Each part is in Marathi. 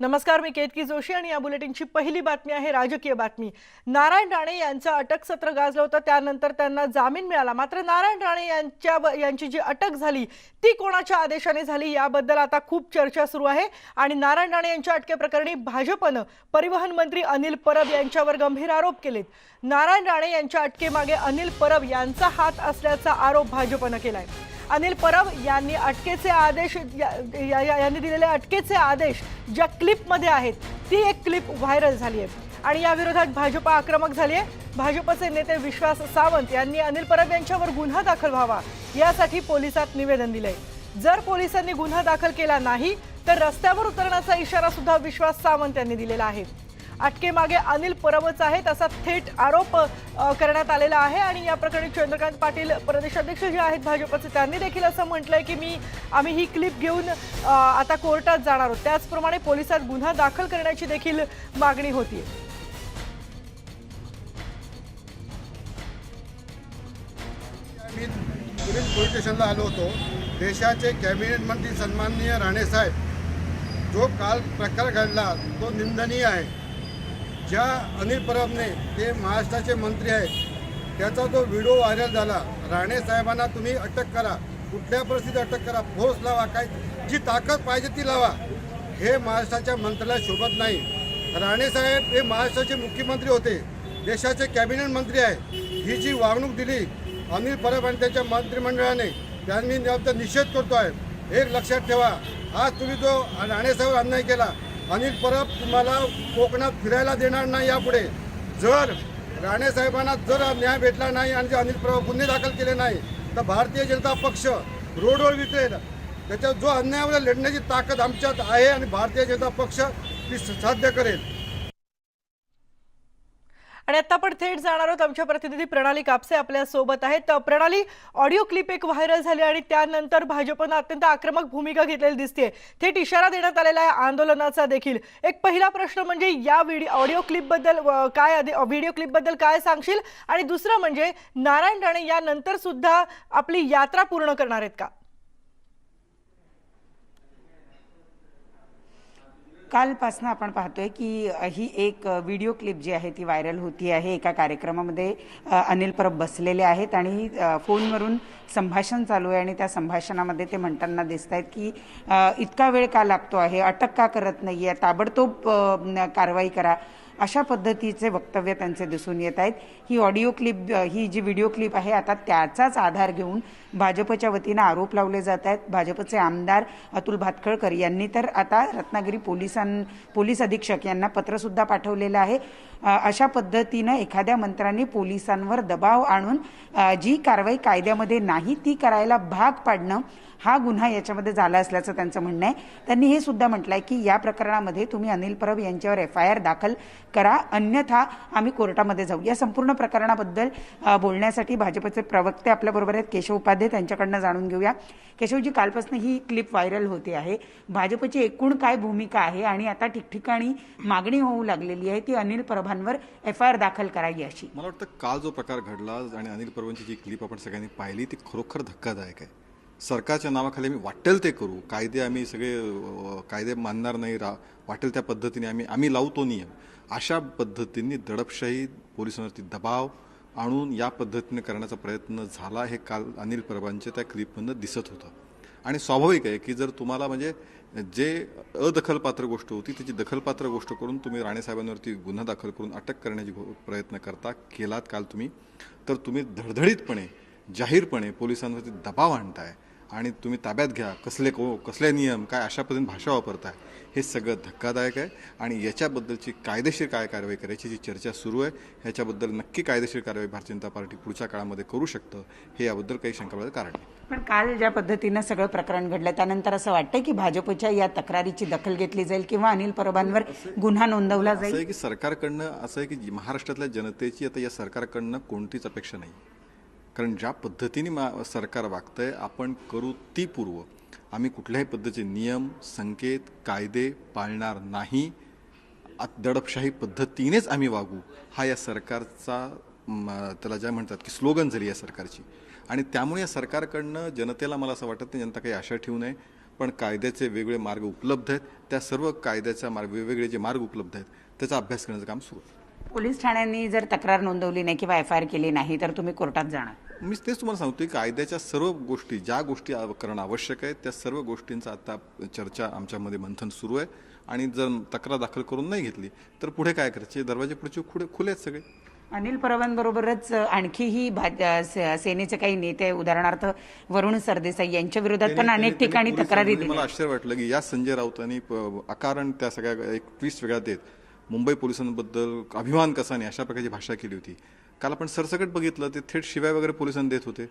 नमस्कार मी केतकी जोशी आणि या बुलेटिनची पहिली बातमी आहे राजकीय बातमी. नारायण राणे यांचं अटक सत्र गाजलं होतं त्यानंतर त्यांना जामीन मिळाला. मात्र नारायण राणे यांच्या यांची जी अटक झाली ती कोणाच्या आदेशाने झाली याबद्दल आता खूप चर्चा सुरू आहे. आणि नारायण राणे यांच्या अटकेप्रकरणी भाजपनं परिवहन मंत्री अनिल परब यांच्यावर गंभीर आरोप केलेत. नारायण राणे यांच्या अटकेमागे अनिल परब यांचा हात असल्याचा आरोप भाजपनं केलाय. अनिल परब यांनी अटकेचे आदेश या- यांनी दिलेले अटकेचे आदेश ज्या क्लिपमध्ये आहेत ती एक क्लिप व्हायरल झाली आहे आणि या विरोधात भाजपा आक्रमक झाली आहे भाजपचे नेते विश्वास सावंत यांनी अनिल परब यांच्यावर गुन्हा दाखल व्हावा यासाठी पोलिसात निवेदन दिलंय. जर पोलिसांनी गुन्हा दाखल केला नाही तर रस्त्यावर उतरण्याचा इशारा सुद्धा विश्वास सावंत यांनी दिलेला आहे. अटकेमागे अनिल परबच आहेत असा थेट आरोप करण्यात आलेला आहे. आणि या प्रकरणी चंद्रकांत पाटील प्रदेशाध्यक्ष जे आहेत भाजपचे त्यांनी देखील असं म्हटलंय की मी आम्ही ही क्लिप घेऊन आता कोर्टात जाणार आहोत. त्याचप्रमाणे पोलिसात गुन्हा दाखल करण्याची देखील मागणी होती. पोलीस स्टेशनला आलो होतो. देशाचे कॅबिनेट मंत्री सन्माननीय राणेसाहेब जो काल प्रकार घडला तो निंदनीय आहे. ज्या अनिल परबने ते महाराष्ट्राचे मंत्री आहेत त्याचा जो व्हिडिओ व्हायरल झाला राणेसाहेबांना तुम्ही अटक करा कुठल्या परिस्थितीत अटक करा फोर्स लावा काय जी ताकद पाहिजे ती लावा. हे महाराष्ट्राच्या मंत्र्याला शोभत नाही. राणेसाहेब हे महाराष्ट्राचे मुख्यमंत्री होते देशाचे कॅबिनेट मंत्री आहे ही जी वागणूक दिली अनिल परब आणि त्याच्या मंत्रिमंडळाने त्यांनी निषेध करतो आहे एक लक्षात ठेवा. आज तुम्ही जो राणेसाहेब अन्याय केला अनिल परब तुम्हाला कोकणात फिरायला देणार नाही यापुढे. जर राणेसाहेबांना जर न्याय भेटला नाही आणि जर अनिल परब गुन्हे दाखल केले नाही तर भारतीय जनता पक्ष रोडवर विकलेला त्याच्यात जो अन्यायावर लढण्याची ताकद आमच्यात आहे आणि भारतीय जनता पक्ष ती साध्य करेल. आणि आता आपण थेट जाणार आहोत. आमच्या प्रतिनिधी प्रणाली कापसे आपल्यासोबत आहेत. तर प्रणाली ऑडिओ क्लिप एक व्हायरल झाली आणि त्यानंतर भाजपनं अत्यंत आक्रमक भूमिका घेतलेली दिसते थेट इशारा देण्यात आलेला आहे आंदोलनाचा देखील. एक पहिला प्रश्न म्हणजे या व्हिडिओ ऑडिओ क्लिपबद्दल काय आधी व्हिडिओ क्लिपबद्दल काय सांगशील? आणि दुसरं म्हणजे नारायण राणे यानंतर सुद्धा आपली यात्रा पूर्ण करणार आहेत का? कालपासून आपण पाहतोय की ही एक व्हिडिओ क्लिप जी आहे ती व्हायरल होती आहे. एका कार्यक्रमामध्ये अनिल परब बसलेले आहेत आणि फोनवरून संभाषण चालू आहे आणि त्या संभाषणामध्ये ते म्हणताना दिसत आहेत की इतका वेळ का लागतो आहे? अटक का करत नाही आहे ताबडतोब कारवाई करा. अशा पद्धतीचे वक्तव्य त्यांचे दिसून येत आहेत. ही ऑडिओ क्लिप ही जी व्हिडिओ क्लिप आहे आता त्याचाच आधार घेऊन भाजपच्या वतीनं आरोप लावले जात आहेत. भाजपचे आमदार अतुल भातखळकर यांनी तर आता रत्नागिरी पोलिसां पोलीस अधीक्षक यांना पत्रसुद्धा पाठवलेलं आहे. अशा पद्धतीनं एखाद्या मंत्र्यांनी पोलिसांवर दबाव आणून जी कारवाई कायद्यामध्ये नाही ती करायला भाग पाडणं हा गुन्हा याच्यामध्ये झाला असल्याचं त्यांचं म्हणणं आहे. त्यांनी हे सुद्धा म्हटलं आहे की या प्रकरणामध्ये तुम्ही अनिल परब यांच्यावर एफ आय आर दाखल करा. अन्यथा आम्ही कोर्टामध्ये जाऊ. या संपूर्ण प्रकरणाबद्दल बोलण्यासाठी भाजपचे प्रवक्ते आपल्याबरोबर आहेत. केशव उपाध्ये त्यांच्याकडनं जाणून घेऊया. केशवजी कालपासून ही क्लिप व्हायरल होते आहे. भाजपची एकूण काय भूमिका आहे आणि आता ठिकठिकाणी मागणी होऊ लागलेली आहे ती अनिल परबांवर एफ आय आर दाखल करावी अशी. मला वाटतं काल जो प्रकार घडला आणि अनिल परवांची जी क्लिप आपण सगळ्यांनी पाहिली ती खरोखर धक्कादायक आहे. सरकारच्या नावाखाली आम्ही वाटेल ते करू. कायदे आम्ही सगळे कायदे मानणार नाही रा वाटेल त्या पद्धतीने आम्ही आम्ही लावतो नियम. अशा पद्धतीने दडपशाही पोलिसांवरती दबाव आणून या पद्धतीने करण्याचा प्रयत्न झाला हे काल अनिल परबांच्या त्या क्लिपमधनं दिसत होतं. आणि स्वाभाविक आहे की जर तुम्हाला म्हणजे जे अदखलपात्र गोष्ट होती त्याची दखलपात्र गोष्ट करून तुम्ही राणेसाहेबांवरती गुन्हा दाखल करून अटक करण्याची प्रयत्न करता केलात काल तुम्ही तर तुम्ही धडधडीतपणे जाहीरपणे पोलिसांवरती दबाव आणताय. आणि तुम्ही ताब्यात घ्या कसले को कसले नियम काय अशा पद्धतीने भाषा वापरताय हे सगळं धक्कादायक आहे. आणि याच्याबद्दलची कायदेशीर काय कारवाई करायची जी चर्चा सुरू आहे ह्याच्याबद्दल नक्की कायदेशीर कारवाई भारतीय जनता पार्टी पुढच्या काळामध्ये करू शकतं हे याबद्दल काही शंका बाळगायचं कारण नाही. पण काल ज्या पद्धतीनं सगळं प्रकरण घडलं त्यानंतर असं वाटतंय की भाजपच्या या तक्रारीची दखल घेतली जाईल किंवा अनिल परबांवर गुन्हा नोंदवला जाईल? की सरकारकडनं असं आहे की महाराष्ट्रातल्या जनतेची आता या सरकारकडनं कोणतीच अपेक्षा नाही. कारण ज्या पद्धतीने मा सरकार वागतं आहे आपण करू ती पूर्व. आम्ही कुठल्याही पद्धतीचे नियम संकेत कायदे पाळणार नाही. आत- दडपशाही पद्धतीनेच आम्ही वागू हा या सरकारचा म, त्याला ज्या म्हणतात की स्लोगन झाली या सरकारची. आणि त्यामुळे या सरकारकडनं जनतेला मला असं वाटत नाही जनता काही आशा ठेवू नये पण कायद्याचे वेगवेगळे मार्ग उपलब्ध आहेत. त्या सर्व कायद्याच्या मार्ग वेगवेगळे जे मार्ग उपलब्ध आहेत त्याचा अभ्यास करण्याचं काम सुरू आहे. पोलीस ठाण्यांनी जर तक्रार नोंदवली नाही किंवा एफ आय आर केली नाही तर तुम्ही कोर्टात जाणार. मी तेच तुम्हाला सांगतोय कायद्याच्या सर्व गोष्टी ज्या गोष्टी आव- करणं आवश्यक आहे त्या सर्व गोष्टींचा आता चर्चा आमच्यामध्ये मंथन सुरू आहे. आणि जर तक्रार दाखल करून नाही घेतली तर पुढे काय करायचे? दरवाजे पुढचे खुले खुले आहेत सगळे. अनिल परबांबरोबरच आणखीही भाज- अ, से- सेनेचे काही नेते उदाहरणार्थ वरुण सरदेसाई यांच्या विरोधात पण त्यांनी- अनेक त्यांनी ठिकाणी पोलिसांमध्ये तक्रारी मला आश्चर्य वाटलं की या संजय राऊतांनी प- अकारण त्या सगळ्या एक ट्विस्ट वेगळा देत मुंबई पोलिसांबद्दल अभिमान कसा नाही अशा प्रकारची भाषा केली होती. काल आपण सरसकट बघितलं ते थेट शिवाय वगैरे पोलिसांना देत होते.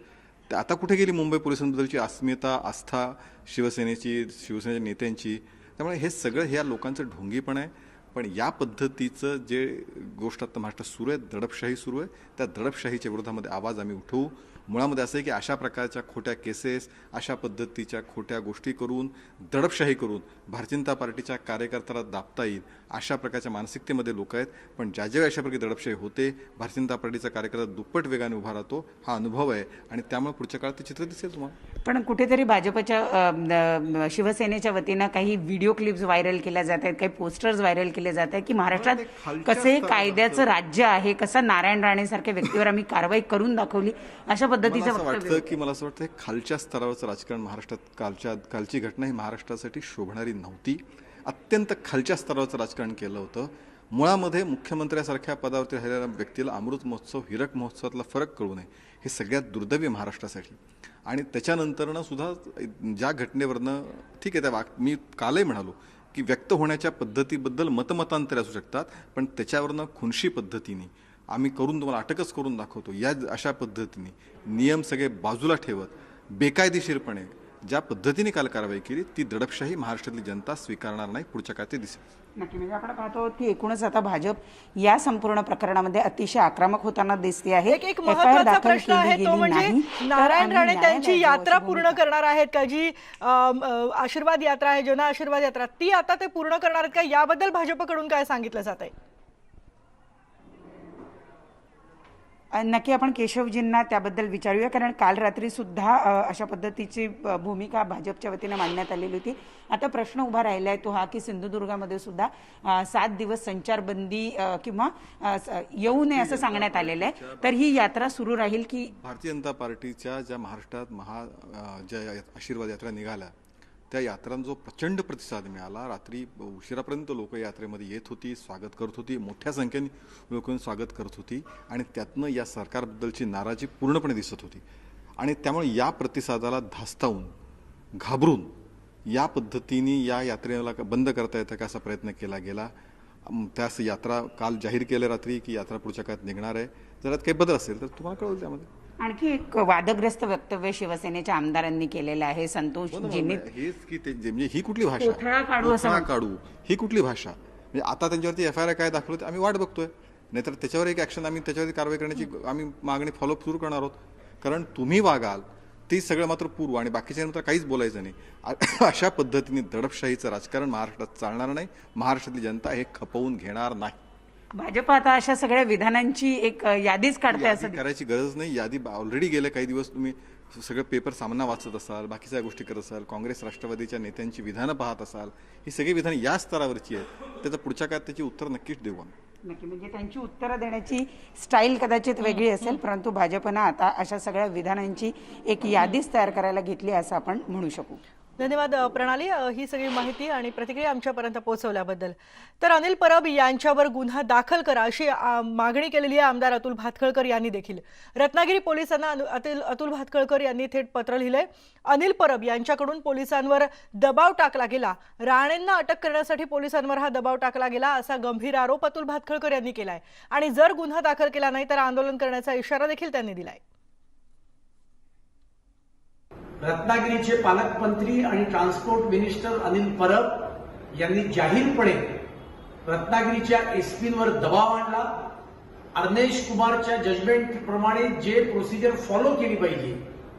ते आता कुठे गेली मुंबई पोलिसांबद्दलची अस्मिता आस्था शिवसेनेची शिवसेनेच्या नेत्यांची? त्यामुळे हे सगळं ह्या लोकांचं ढोंगीपण आहे. पण या पद्धतीचं जे गोष्ट आता महाराष्ट्रात सुरू आहे दडपशाही सुरू आहे त्या दडपशाहीच्या विरोधामध्ये आवाज आम्ही उठवू. मुळामध्ये असं आहे की अशा प्रकारच्या खोट्या केसेस अशा पद्धतीच्या खोट्या गोष्टी करून दडपशाही करून भारतीय जनता पार्टीच्या कार्यकर्त्याला दाबता येईल अशा प्रकारच्या मानसिकतेमध्ये लोक आहेत. पण ज्या ज्या अशा प्रकारे दडपशाही होते भारतीय जनता पार्टीचा कार्यकर्ता दुप्पट वेगाने उभा राहतो हा अनुभव आहे. आणि त्यामुळे पुढच्या काळात ते चित्र दिसेल तुम्हाला. पण कुठेतरी भाजपच्या शिवसेनेच्या वतीनं काही व्हिडिओ क्लिप्स व्हायरल केल्या जात आहेत काही पोस्टर्स व्हायरल केले जात आहेत की महाराष्ट्रात कसे कायद्याचं राज्य आहे कसं नारायण राणे सारख्या व्यक्तीवर आम्ही कारवाई करून दाखवली अशा पद्धतीचं असं वाटतं की मला असं वाटतं खालच्या स्तरावरचं राजकारण महाराष्ट्रात कालच्या कालची घटना ही महाराष्ट्रासाठी शोभणारी नव्हती. अत्यंत खालच्या स्तरावरचं राजकारण केलं होतं. मुळामध्ये मुख्यमंत्र्यासारख्या पदावरती राहिलेल्या व्यक्तीला अमृत महोत्सव हिरक महोत्सवातला फरक कळू नये हे सगळ्यात दुर्दैवी महाराष्ट्रासाठी. आणि त्याच्यानंतरनं सुद्धा ज्या घटनेवरनं ठीक आहे त्या वाक मी कालही म्हणालो की व्यक्त होण्याच्या पद्धतीबद्दल मतमतांतरे असू शकतात पण त्याच्यावरनं खुनशी पद्धतीने आम्ही करून तुम्हाला अटकच करून दाखवतो. या अशा पद्धतीने नियम सगळे बाजूला ठेवत बेकायदेशीरपणे ज्या पद्धतीने काल कारवाई केली ती दडपशाही महाराष्ट्रातली जनता स्वीकारणार नाही पुढच्या काळात ते दिसेल. नक्की. म्हणजे आपण पाहतो की एकूणच आता भाजप या संपूर्ण प्रकरणामध्ये अतिशय आक्रमक होताना दिसते आहे. एक एक महत्त्वाचा प्रश्न आहे तो म्हणजे नारायण राणे त्यांची यात्रा पूर्ण. करणार आहेत का? जी आशीर्वाद यात्रा आहे जन आशीर्वाद यात्रा ती आता ते पूर्ण करणार आहेत का? याबद्दल भाजपकडून काय सांगितलं जात आहे अ, नक्की आपण केशवजींना त्याबद्दल विचारूया कारण काल रात्री सुद्धा अशा पद्धतीची भूमिका भाजपच्या वतीनं मांडण्यात आलेली होती. आता प्रश्न उभा राहिला आहे तो हा की सिंधुदुर्गामध्ये सुद्धा सात दिवस संचारबंदी किंवा येऊ नये असं सांगण्यात आलेलं आहे. तर ही यात्रा सुरू राहील की भारतीय जनता पार्टीच्या ज्या महाराष्ट्रात महा ज्या आशीर्वाद यात्रा निघाल्या त्या यात्रांना जो प्रचंड प्रतिसाद मिळाला रात्री उशिरापर्यंत लोक यात्रेमध्ये येत होती स्वागत करत होती मोठ्या संख्येने लोक स्वागत करत होती आणि त्यातनं या सरकारबद्दलची नाराजी पूर्णपणे दिसत होती. आणि त्यामुळे या प्रतिसादाला धास्तावून घाबरून या पद्धतीने या यात्रेला बंद करता येतं का असा प्रयत्न केला गेला. त्यास यात्रा काल जाहीर केलं रात्री की यात्रा पुढच्या काळात निघणार आहे. जरात काही बदल असेल तर तुम्हाला कळवलं त्यामध्ये. आणखी एक वादग्रस्त वक्तव्य शिवसेनेच्या आमदारांनी केलेलं आहे. संतोषजींनी हेच की ते जे- म्हणजे ही कुठली भाषा? काढू ही कुठली भाषा? म्हणजे आता त्यांच्यावरती एफ आय आर काय दाखवलं आम्ही वाट बघतोय. नाहीतर त्याच्यावर एक ऍक्शन आम्ही त्याच्यावरती कारवाई करण्याची आम्ही मागणी फॉलोअप सुरू करणार आहोत. कारण तुम्ही वागाल ती सगळं मात्र पूर्व आणि बाकीच्या नंतर काहीच बोलायचं नाही. अशा पद्धतीने दडपशाहीचं राजकारण महाराष्ट्रात चालणार नाही. महाराष्ट्रातली जनता हे खपवून घेणार नाही. भाजप आता अशा सगळ्या विधानांची एक यादीच काढते असं करायची गरज नाही. यादी ऑलरेडी गेले काही दिवस तुम्ही सगळं पेपर सामना वाचत असाल बाकीच्या गोष्टी करत असाल काँग्रेस राष्ट्रवादीच्या नेत्यांची विधानं पाहत असाल ही सगळी विधानं या स्तरावरची आहेत. त्याचं पुढच्या काळात त्याची उत्तर नक्कीच देऊ आम्ही. नक्की म्हणजे त्यांची उत्तरं देण्याची स्टाईल कदाचित वेगळी असेल परंतु भाजपनं आता अशा सगळ्या विधानांची एक यादीच तयार करायला घेतली असं आपण म्हणू शकू. धन्यवाद प्रणाली. ही सगळी माहिती आणि प्रतिक्रिया आमच्यापर्यंत पोहोचवल्याबद्दल. तर अनिल परब यांच्यावर गुन्हा दाखल करा अशी मागणी केलेली आहे आमदार अतुल भातखळकर यांनी देखील. रत्नागिरी पोलिसांना अनु- अतुल अतुल भातखळकर यांनी थेट पत्र लिहिलंय. अनिल परब यांच्याकडून पोलिसांवर दबाव टाकला गेला. राणेंना अटक करण्यासाठी पोलिसांवर हा दबाव टाकला गेला असा गंभीर आरोप अतुल भातखळकर यांनी केलाय. आणि जर गुन्हा दाखल केला नाही तर आंदोलन करण्याचा इशारा देखील त्यांनी दिलाय. रत्नागिरीचे पालकमंत्री आणि ट्रान्सपोर्ट मिनिस्टर अनिल परब यांनी जाहीरपणे रत्नागिरीच्या एसपींवर दबाव आणला. अर्नेश कुमारच्या जजमेंट प्रमाणे जे प्रोसिजर फॉलो केली पाहिजे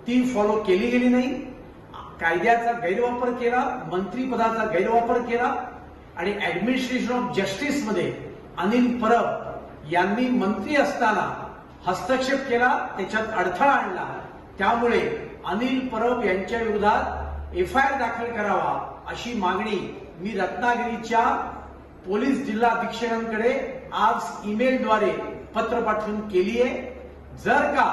ती फॉलो केली गेली नाही. कायद्याचा गैरवापर केला मंत्रीपदाचा गैरवापर केला आणि ऍडमिनिस्ट्रेशन ऑफ जस्टिसमध्ये अनिल परब यांनी मंत्री असताना हस्तक्षेप केला त्याच्यात अडथळा आणला. त्यामुळे अनिल परब यांच्या विरोधात एफ आय आर दाखल करावा अशी मागणी मी रत्नागिरीच्या पोलीस जिल्हा अधीक्षकांकडे आज ईमेलद्वारे पत्र पाठवून केली आहे. जर का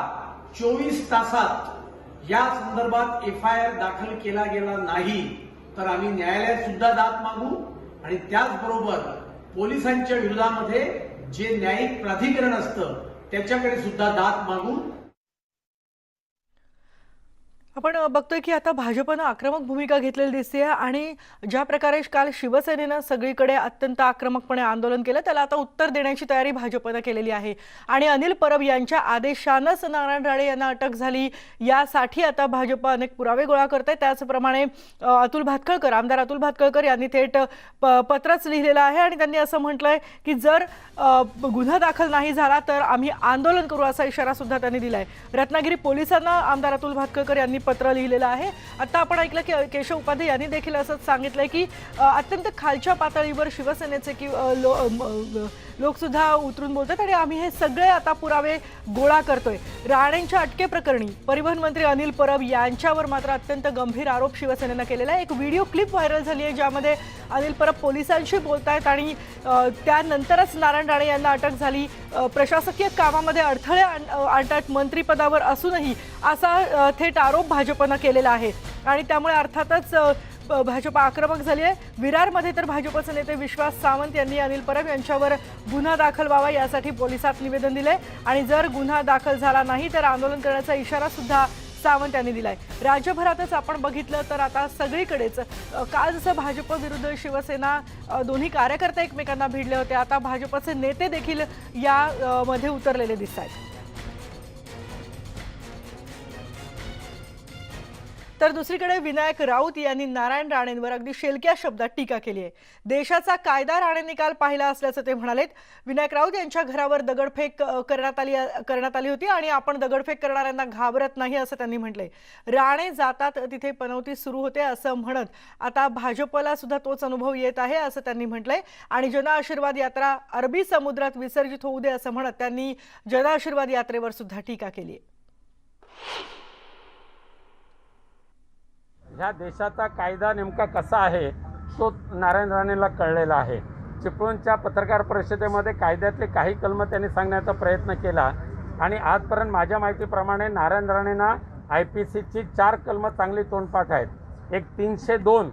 चोवीस तासात या संदर्भात एफ आय आर दाखल केला गेला नाही तर आम्ही न्यायालयात सुद्धा दाद मागू आणि त्याचबरोबर पोलिसांच्या विरोधामध्ये जे न्यायिक प्राधिकरण असतं त्याच्याकडे सुद्धा दाद मागू. आपण बघतोय की आता भाजपनं आक्रमक भूमिका घेतलेली दिसते आणि ज्या प्रकारे काल शिवसेनेनं सगळीकडे अत्यंत आक्रमकपणे आंदोलन केलं त्याला आता उत्तर देण्याची तयारी भाजपनं केलेली आहे. आणि अनिल परब यांच्या आदेशानंच नारायण राणे यांना अटक झाली. यासाठी आता भाजप अनेक पुरावे गोळा करते त्याचप्रमाणे अतुल भातखळकर आमदार अतुल भातखळकर यांनी थेट प- पत्रच लिहिलेलं आहे आणि त्यांनी असं म्हटलंय की जर गुन्हा दाखल नाही झाला तर आम्ही आंदोलन करू असा इशारा सुद्धा त्यांनी आहे रत्नागिरी पोलिसांना आमदार अतुल भातखळकर यांनी पत्र लिहिलेलं आहे. आता आपण ऐकलं की केशव उपाध्ये यांनी देखील असंच सांगितलंय की अत्यंत खालच्या पातळीवर शिवसेनेचे की लो लोकसुद्धा उतरून बोलतात आणि आम्ही हे सगळे आता पुरावे गोळा करतोय. राणेंच्या अटकेप्रकरणी परिवहन मंत्री अनिल परब यांच्यावर मात्र अत्यंत गंभीर आरोप शिवसेनेनं केलेला आहे. एक व्हिडिओ क्लिप व्हायरल झाली आहे ज्यामध्ये अनिल परब पोलिसांशी बोलत आहेत आणि त्यानंतरच नारायण राणे यांना अटक झाली. प्रशासकीय कामामध्ये अडथळे आण- आणतात मंत्रीपदावर असूनही असा थेट आरोप भाजपनं केलेला आहे. आणि त्यामुळे अर्थातच भाजप आक्रमक झाली आहे. विरारमध्ये तर भाजपचे नेते विश्वास सावंत यांनी अनिल परब यांच्यावर गुन्हा दाखल व्हावा यासाठी पोलिसात निवेदन दिले आणि जर गुन्हा दाखल झाला नाही तर आंदोलन करण्याचा इशारा सुद्धा सावंत यांनी दिलाय. राज्यभरातच आपण बघितलं तर आता सगळीकडेच काल जसं भाजप विरुद्ध शिवसेना दोन्ही कार्यकर्ते एकमेकांना भिडले होते आता भाजपचे नेते देखील या मध्ये उतरलेले दिसत आहेत तर दुसरीकडे विनायक राऊत यांनी नारायण राणेंवर अगदी शेलक्या शब्दात टीका केली आहे. देशाचा कायदा राणेंनी काल पाहिला असल्याचं ते म्हणालेत. विनायक राऊत यांच्या घरावर दगडफेक करण्यात आली करण्यात आली होती आणि आपण दगडफेक करणाऱ्यांना घाबरत नाही असं त्यांनी म्हटलंय. राणे जातात तिथे पनवती सुरू होते असं म्हणत आता भाजपला सुद्धा तोच अनुभव येत आहे असं त्यांनी म्हटलंय. आणि जनआशीर्वाद यात्रा अरबी समुद्रात विसर्जित होऊ दे असं म्हणत त्यांनी जनआशीर्वाद यात्रेवर सुद्धा टीका केली आहे. ह्या देशाचा कायदा नेमका कसा आहे तो नारायण राणेला कळलेला आहे. चिपळूणच्या पत्रकार परिषदेमध्ये कायद्यातले काही कलमं त्यांनी सांगण्याचा प्रयत्न केला आणि आजपर्यंत माझ्या माहितीप्रमाणे नारायण राणेंना आय पी सीची चार कलमं चांगली तोंडपाठ आहेत. एक तीनशे दोन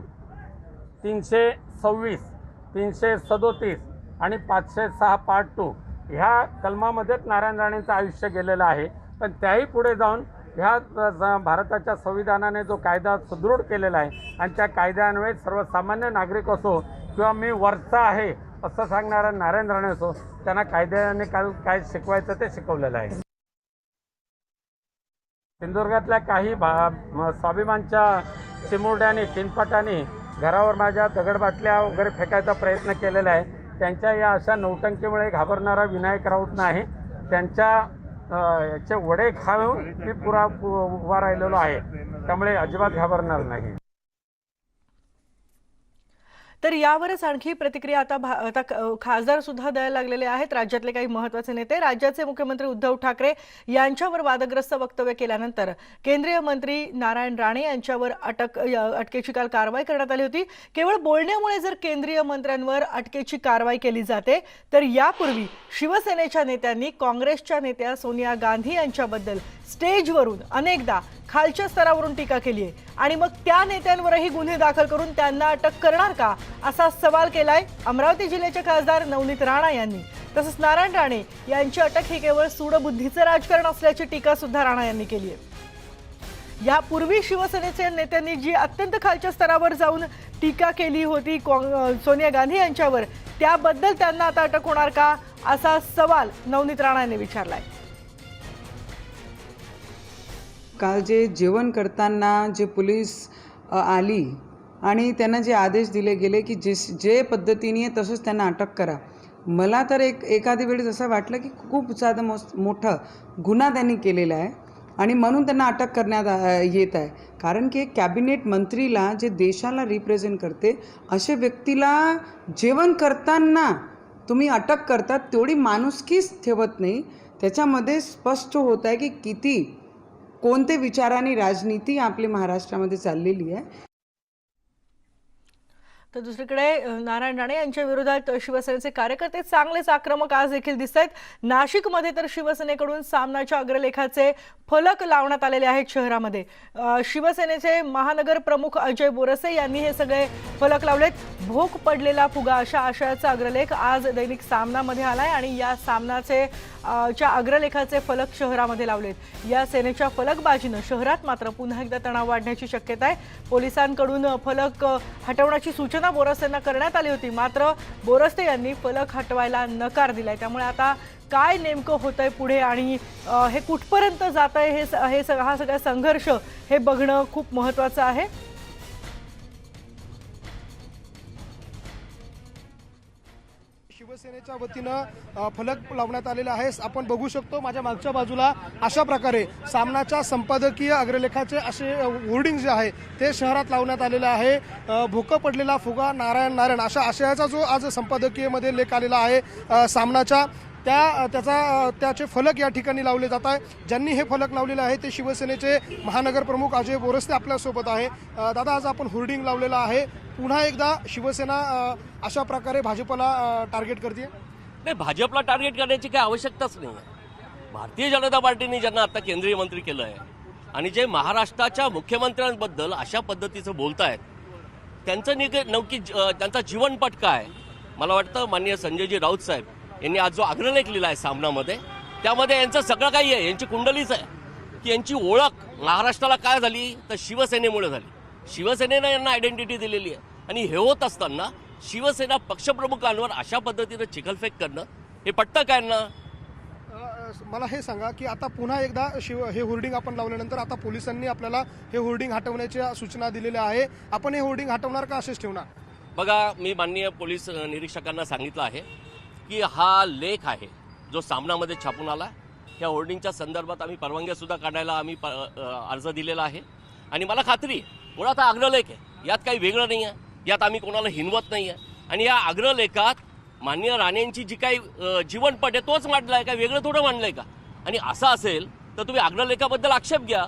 तीनशे सव्वीस तीनशे सदोतीस आणि पाचशे सहा पार्ट टू ह्या कलमामध्येच नारायण राणेंचं आयुष्य गेलेलं आहे. पण त्याही पुढे जाऊन ह्या ज- भारताच्या संविधानाने जो कायदा सुदृढ केलेला आहे आणि त्या कायद्यान्वये सर्वसामान्य नागरिक असो किंवा मी वरचा आहे असं सांगणारा नारायण राणे असो त्यांना कायद्याने काल काय शिकवायचं ते शिकवलेलं आहे. सिंधुदुर्गातल्या काही भा स्वाभिमानच्या चिमुरड्याने चिनपटाने घरावर माझ्या दगडबाटल्या वगैरे फेकायचा प्रयत्न केलेला आहे. त्यांच्या या अशा नौटंकीमुळे घाबरणारा विनायक राऊत नाही. त्यांच्या याचे वडे खाऊन मी पुरा उभा राहिलेलो आहे. त्यामुळे अजिबात घाबरणार नाही. तर यावरच आणखी प्रतिक्रिया आता भा- आता खासदार सुद्धा द्यायला लागलेले आहेत. राज्यातले काही महत्त्वाचे नेते राज्याचे मुख्यमंत्री उद्धव ठाकरे यांच्यावर वादग्रस्त वक्तव्य केल्यानंतर केंद्रीय मंत्री नारायण राणे यांच्यावर अटक अटकेची काल कारवाई करण्यात आली होती. केवळ बोलण्यामुळे जर केंद्रीय मंत्र्यांवर अटकेची कारवाई केली जाते तर यापूर्वी शिवसेनेच्या नेत्यांनी काँग्रेसच्या नेत्या सोनिया गांधी यांच्याबद्दल स्टेजवरून अनेकदा खालच्या स्तरावरून टीका केली आहे. आणि मग त्या नेत्यांवरही गुन्हे दाखल करून त्यांना अटक करणार का? असा सवाल केलाय अमरावती जिल्ह्याचे खासदार नवनीत राणा यांनी. तसंच नारायण राणे यांची अटक ही केवळ सूडबुद्धीचं राजकारण असल्याची टीका सुद्धा राणा यांनी केली आहे. यापूर्वी शिवसेनेच्या नेत्यांनी जी अत्यंत खालच्या स्तरावर जाऊन टीका केली होती सोनिया गांधी यांच्यावर त्याबद्दल त्यांना आता अटक होणार का? असा सवाल नवनीत राणा यांनी विचारलाय. काल जे जेवण करताना जे पोलीस आली आणि त्यांना जे आदेश दिले गेले की जे जे पद्धतीने आहे तसंच त्यांना अटक करा. मला तर एक एखादी वेळेस असं वाटलं की खूप साधं मोस मोठं गुन्हा त्यांनी केलेला आहे आणि म्हणून त्यांना अटक करण्यात येत आहे. कारण की कॅबिनेट मंत्रीला जे देशाला रिप्रेझेंट करते अशा व्यक्तीला जेवण करताना तुम्ही अटक करतात तेवढी माणुसकीच ठेवत नाही. त्याच्यामध्ये स्पष्ट होत आहे की किती कोणते विचाराने राजनीती आपली महाराष्ट्रामध्ये चाललेली आहे? तर दुसरीकडे नारायण राणे यांच्या विरोधात शिवसेनेचे कार्यकर्ते चांगलेच आक्रमक आज देखील दिसत आहेत नाशिकमध्ये तर शिवसेनेकडून सामनाच्या अग्रलेखाचे फलक लावण्यात आलेले आहेत शहरामध्ये. शिवसेनेचे महानगर प्रमुख अजय बोरसे यांनी हे सगळे फलक लावलेत. भोक पडलेला फुगा अशा आशयाचा अग्रलेख आज दैनिक सामनामध्ये आलाय आणि या सामनाचे च्या अग्रलेखाचे फलक शहरामध्ये लावलेत. या सेनेच्या फलकबाजीनं शहरात मात्र पुन्हा एकदा तणाव वाढण्याची शक्यता आहे पोलिसांकडून फलक हटवण्याची सूचना बोरस यांना करण्यात आली होती. मात्र बोरस्ते यांनी फलक हटवायला नकार दिलाय. त्यामुळे आता काय नेमकं होतंय पुढे आणि हे कुठपर्यंत जात आहे हे स- हा सगळा संघर्ष हे बघणं खूप महत्त्वाचं आहे. शिवसेनेच्या वतीनं फलक लावण्यात आलेला आहे आपण बघू शकतो माझ्या मागच्या बाजूला अशा प्रकारे सामनाच्या संपादकीय अग्रलेखाचे असे होर्डिंग जे आहे ते शहरात लावण्यात आलेले आहे. भुकं पडलेला फुगा नारायण नारायण अशा आशयाचा जो आज संपादकीयमध्ये लेख आलेला आहे सामनाच्या. त्या त्याचा त्याचे फलक या ठिकाणी लावले जात आहे. ज्यांनी हे फलक लावलेले आहे ते शिवसेनेचे महानगर प्रमुख अजय बोरस्ते आपल्यासोबत आहे. दादा आज आपण होर्डिंग लावलेला आहे. पुन्हा एकदा शिवसेना अशा प्रकारे भाजपला टार्गेट करते नाही भाजपला टार्गेट करण्याची काही आवश्यकताच नाही. आहे भारतीय जनता पार्टीने ज्यांना आता केंद्रीय मंत्री केलं आहे आणि जे महाराष्ट्राच्या मुख्यमंत्र्यांबद्दल अशा पद्धतीचं बोलतायत त्यांचं निक नक्की ज- त्यांचा जीवनपट काय मला वाटतं माननीय संजयजी राऊत साहेब यांनी आज जो अग्रलेख लिहिला आहे सामनामध्ये त्यामध्ये यांचं सगळं काही आहे. यांची कुंडलीच आहे. की यांची ओळख महाराष्ट्राला काय झाली? तर शिवसेनेमुळे झाली. शिवसेनेनं यांना आयडेंटिटी दिलेली आहे. आणि हे होत असताना शिवसेना पक्षप्रमुखांवर अशा पद्धतीनं चिखलफेक करणं हे पटतं काय यांना? अ, मला हे सांगा की आता पुन्हा एकदा शिव हे होर्डिंग आपण लावल्यानंतर आता पोलिसांनी आपल्याला हे होर्डिंग हटवण्याच्या सूचना दिलेल्या आहे. आपण हे होर्डिंग हटवणार का असेच ठेवणार? बघा मी माननीय पोलीस निरीक्षकांना सांगितलं आहे. की हा लेख आहे जो सामनामध्ये छापून आला. ह्या होर्डिंगच्या संदर्भात आम्ही परवानग्यासुद्धा काढायला आम्ही अर्ज दिलेला आहे. आणि मला खात्री आहे मुळात हा अग्रलेख आहे. यात काही वेगळं नाही आहे. यात आम्ही कोणाला हिनवत नाही आहे. आणि या अग्रलेखात मान्य राणेंची जी काही जीवनपट आहे तोच मांडला आहे काय वेगळं थोडं मांडलं आहे का? आणि असं असेल तर तुम्ही अग्रलेखाबद्दल आक्षेप घ्या.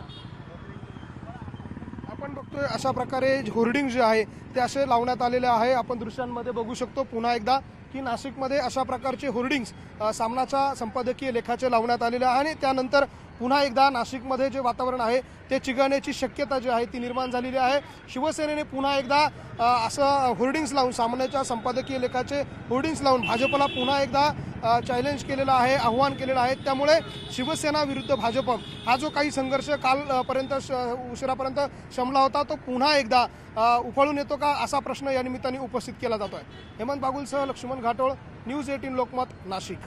आपण बघतोय अशा प्रकारे होर्डिंग जे आहे ते असे लावण्यात आलेले आहे. आपण दृश्यांमध्ये बघू शकतो पुन्हा एकदा की नाशिकमध्ये अशा प्रकारचे होर्डिंग्स सामनाच्या संपादकीय लेखाचे लावण्यात आलेले आहे आणि त्यानंतर पुन्हा एकदा नाशिकमध्ये जे वातावरण आहे ते चिघळण्याची शक्यता जी आहे ती निर्माण झालेली आहे. शिवसेनेने पुन्हा एकदा असं होर्डिंग्स लावून सामन्याच्या संपादकीय लेखाचे होर्डिंग्स लावून भाजपला पुन्हा एकदा चॅलेंज केलेलं आहे आव्हान केलेलं आहे. त्यामुळे शिवसेना विरुद्ध भाजप हा जो काही संघर्ष कालपर्यंत उशिरापर्यंत शमला होता तो पुन्हा एकदा उफाळून येतो का असा प्रश्न या निमित्ताने उपस्थित केला जातो आहे हेमंत बागुलसह लक्ष्मण घाटोळ न्यूज एटीन लोकमत नाशिक.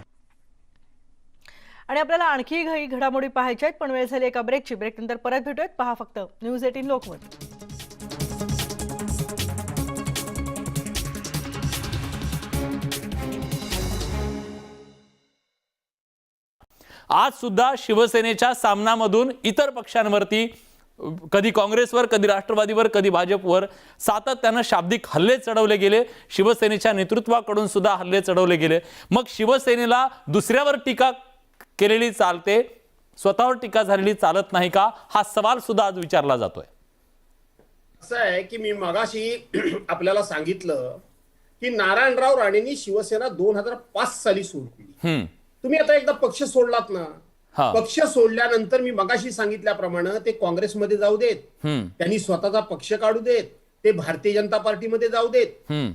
आणि आपल्याला आणखी काही घडामोडी पाहायच्या आहेत. पण वेळ झाली एका ब्रेकची ब्रेक नंतर परत भेटूयात. पहा फक्त. News eighteen Lokmat. आज सुद्धा शिवसेनेच्या सामनामधून इतर पक्षांवरती कधी काँग्रेसवर कधी राष्ट्रवादीवर कधी भाजपवर सातत्यानं शाब्दिक हल्ले चढवले गेले. शिवसेनेच्या नेतृत्वाकडून सुद्धा हल्ले चढवले गेले. मग शिवसेनेला दुसऱ्यावर टीका केलेली चालते. स्वतःवर टीका झालेली चालत नाही का? हा सवाल सुद्धा आज विचारला जातोय. असं आहे की मी मगाशी आपल्याला सांगितलं की नारायणराव राणेंनी शिवसेना दोन हजार पाच साली सोडली तुम्ही आता एकदा पक्ष सोडलात ना? हा. पक्ष सोडल्यानंतर मी मगाशी सांगितल्याप्रमाणे ते काँग्रेसमध्ये जाऊ देत. त्यांनी स्वतःचा पक्ष काढू देत. ते भारतीय जनता पार्टीमध्ये जाऊ देत.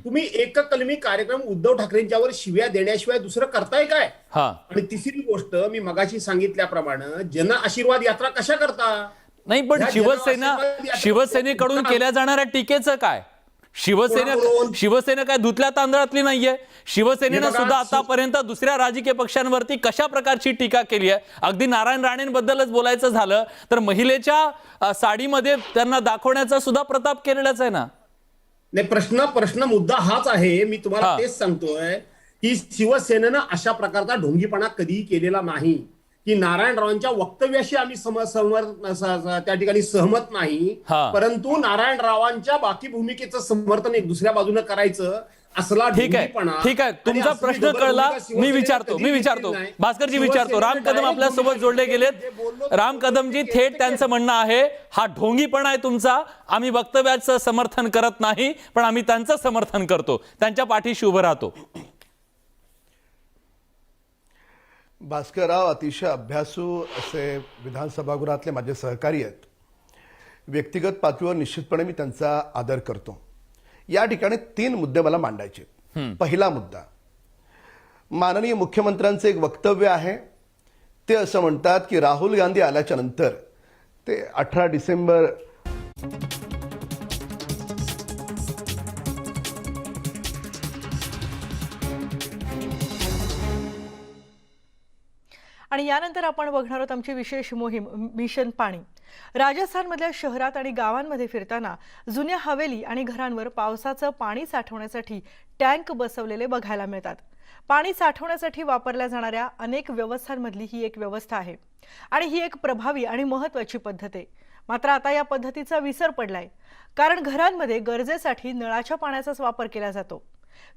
तुम्ही एककलमी कार्यक्रम उद्धव ठाकरेंच्यावर शिव्या देण्याशिवाय दुसरं करताय काय? हा. आणि तिसरी गोष्ट मी मगाशी सांगितल्याप्रमाणे जन आशीर्वाद यात्रा कशा करता? नाही पण शिवसेना शिवसेनेकडून केल्या जाणाऱ्या टीकेचं काय? शिवसेने? शिवसेना काय धुतल्या तांदळातली नाहीये. शिवसेनेनं सुद्धा आतापर्यंत दुसऱ्या राजकीय पक्षांवरती कशा प्रकारची टीका केली आहे? अगदी नारायण राणेंबद्दलच बोलायचं झालं तर महिलेच्या साडीमध्ये त्यांना दाखवण्याचा सुद्धा प्रताप केलेलाच आहे ना? नाही प्रश्न प्रश्न मुद्दा हाच आहे. मी. तुम्हाला तेच सांगतोय की शिवसेनेनं अशा प्रकारचा ढोंगीपणा कधीही केलेला नाही. की नारायणरावांच्या वक्तव्याशी आम्ही त्या ठिकाणी सहमत नाही. परंतु नारायणरावांच्या बाकी भूमिकेचं समर्थन एक दुसऱ्या बाजूनं करायचं असला ठीक आहे. ठीक आहे. तुमचा प्रश्न कळला. मी विचारतो. मी विचारतो. भास्करजी विचारतो. राम कदम आपल्यासोबत जोडले गेलेत. राम कदमजी थेट त्यांचं म्हणणं आहे हा ढोंगीपणा आहे तुमचा. आम्ही वक्तव्याचं समर्थन करत नाही पण आम्ही त्यांचं समर्थन करतो. त्यांच्या पाठीशी उभं राहतो. भास्करराव अतिशय अभ्यासू असे विधानसभागृहातले माझे सहकारी आहेत. व्यक्तिगत पातळीवर निश्चितपणे मी त्यांचा आदर करतो. या ठिकाणी तीन मुद्दे मला मांडायचे. पहिला मुद्दा माननीय मुख्यमंत्र्यांचं एक वक्तव्य आहे. ते असं म्हणतात की राहुल गांधी आल्याच्यानंतर ते अठरा डिसेंबर आणि यानंतर आपण बघणार आहोत आमची विशेष मोहीम मिशन पाणी. राजस्थानमधल्या शहरात आणि गावांमध्ये फिरताना जुन्या हवेली आणि घरांवर पावसाचं पाणी साठवण्यासाठी टँक बसवलेले बघायला मिळतात. पाणी साठवण्यासाठी वापरल्या जाणाऱ्या अनेक व्यवस्थांमधली ही एक व्यवस्था आहे. आणि ही एक प्रभावी आणि महत्त्वाची पद्धत आहे. मात्र आता या पद्धतीचा विसर पडलाय. कारण घरांमध्ये गरजेसाठी नळाच्या पाण्याचाच वापर केला जातो.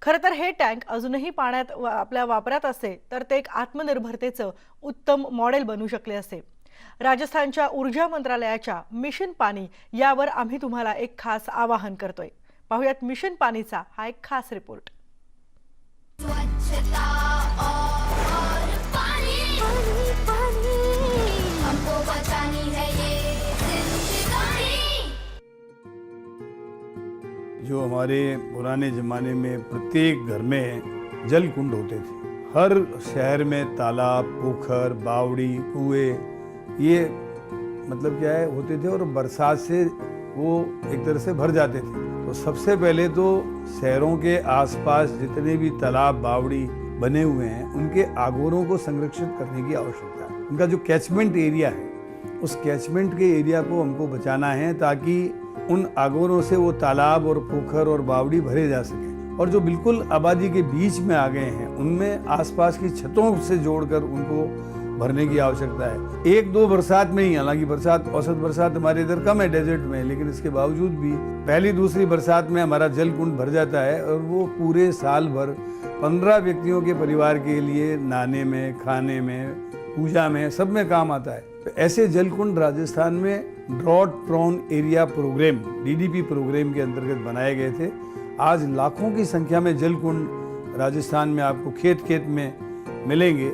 खरं तर हे टँक अजूनही पाण्यात वा- आपल्या वापरात असते तर ते एक आत्मनिर्भरतेचं उत्तम मॉडेल बनू शकले असते राजस्थानच्या ऊर्जा मंत्रालयाच्या मिशन पाणी यावर आम्ही तुम्हाला एक खास आवाहन करतोय. पाहुयात मिशन पाणीचा हा एक खास रिपोर्ट स्वच्छता जो हमारे पुराने ज़माने में प्रत्येक घर में जल कुंड होते थे। हर शहर में तालाब, पोखर, बावड़ी, कुएँ, ये मतलब क्या है, होते थे और बरसात से वो एक तरह से भर जाते थे। तो सबसे पहले तो शहरों के आसपास जितने भी तालाब, बावड़ी बने हुए हैं, उनके आगोरों को संरक्षित करने की आवश्यकता है। उनका जो कैचमेंट एरिया है, उस कैचमेंट के एरिया को हमको बचाना है ताकि उन आगोरों से वो तालाब और पोखर और बावड़ी भरे जा सके। और जो बिल्कुल आबादी के बीच में आ गए हैं, उनमें आसपास की छतों से जोड़कर उनको भरने की आवश्यकता है। एक दो बरसात में ही, हालाँकि बरसात, औसत बरसात हमारे इधर कम है डेजर्ट में, लेकिन इसके बावजूद भी पहली दूसरी बरसात में हमारा जल कुंड भर जाता है और वो पूरे साल भर पंद्रह व्यक्तियों के परिवार के लिए नहाने में, खाने में, पूजा में सब में काम आता है। तो ऐसे जल कुंड राजस्थान में drought prone area programme DDP programme के अंतर्गत बनाए गए थे। आज लाखों की संख्या में जल कुंड राजस्थान में आपको खेत खेत में मिलेंगे।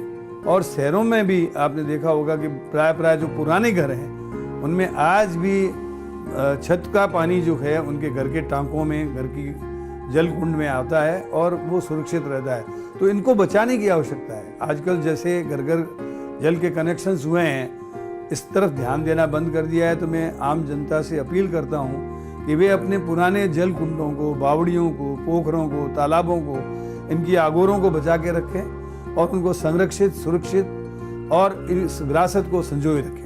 और शहरों में भी आपने देखा होगा कि प्राय प्राय जो पुराने घर हैं, उनमें आज भी छत का पानी जो है, उनके घर के टांकों में, घर की जल कुंड में आता है और वो सुरक्षित रहता है। तो इनको बचाने की आवश्यकता है। आजकल जैसे घर घर जल के कनेक्शंस हुए हैं इस तरफ़ ध्यान देना बंद कर दिया है तो मैं आम जनता से अपील करता हूँ कि वे अपने पुराने जल कुंडों को, बावड़ियों को, पोखरों को, तालाबों को, इनकी आगोरों को बचा के रखें और उनको संरक्षित, सुरक्षित और इस विरासत को संजोए रखें।